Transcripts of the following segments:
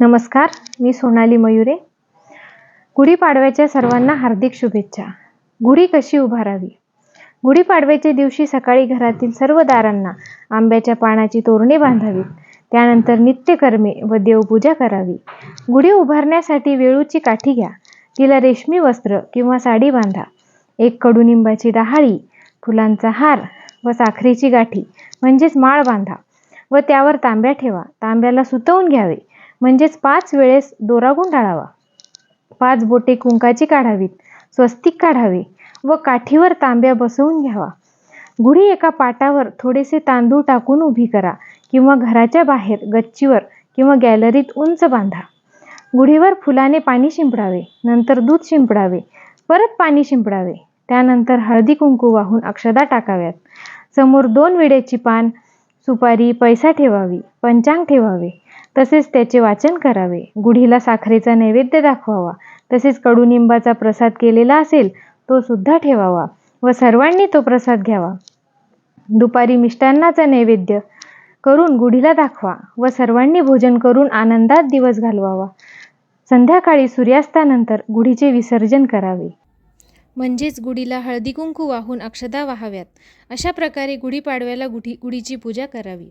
नमस्कार मी सोनाली मयुरे. गुढीपाडव्याच्या सर्वांना हार्दिक शुभेच्छा. गुढी कशी उभारावी? गुढीपाडव्याच्या दिवशी सकाळी घरातील सर्व दारांना आंब्याच्या पानाची तोरणे बांधावीत. त्यानंतर नित्यकर्मे व देवपूजा करावी. गुढी उभारण्यासाठी वेळूची काठी घ्या. तिला रेशमी वस्त्र किंवा साडी बांधा. एक कडुनिंबाची डहाळी फुलांचा हार व साखरेची गाठी म्हणजेच माळ बांधा व त्यावर तांब्या ठेवा. तांब्याला सुतवून घ्यावे. म्हणजेच पाच वेळेस दोरा गुंडाळावा पाच बोटे कुंकाची काढावीत स्वस्तिक काढावे व काठीवर तांब्या बसवून घ्यावा. गुढी एका पाटावर थोडेसे तांदूळ टाकून उभी करा किंवा घराच्या बाहेर गच्चीवर किंवा गॅलरीत उंच बांधा. गुढीवर फुलाने पाणी शिंपडावे नंतर दूध शिंपडावे परत पाणी शिंपडावे. त्यानंतर हळदी कुंकू वाहून अक्षदा टाकाव्यात. समोर दोन विड्याची पान सुपारी पैसा ठेवावी पंचांग ठेवावे. तसेच त्याचे वाचन करावे. गुढीला साखरेचा नैवेद्य दाखवावा. तसेच कडुनिंबाचा प्रसाद केलेला असेल तो सुद्धा ठेवावा व सर्वांनी तो प्रसाद घ्यावा. दुपारी मिष्टान्नाचा नैवेद्य करून गुढीला दाखवा व सर्वांनी भोजन करून आनंदात दिवस घालवावा. संध्याकाळी सूर्यास्तानंतर गुढीचे विसर्जन करावे. म्हणजेच गुढीला हळदी कुंकू वाहून अक्षदा वाहाव्यात. अशा प्रकारे गुढीपाडव्याला गुढी गुढीची पूजा करावी.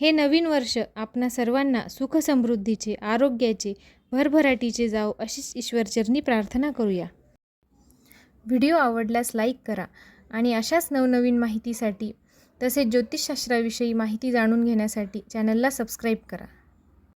हे नवीन वर्ष आपणा सर्वांना सुख समृद्धीचे आरोग्याचे भरभराटीचे जावो अशीच ईश्वरचरणी प्रार्थना करूया. व्हिडिओ आवडल्यास लाईक करा आणि अशाच नवनवीन माहितीसाठी तसेच ज्योतिषशास्त्राविषयी माहिती जाणून घेण्यासाठी चॅनलला सबस्क्राईब करा.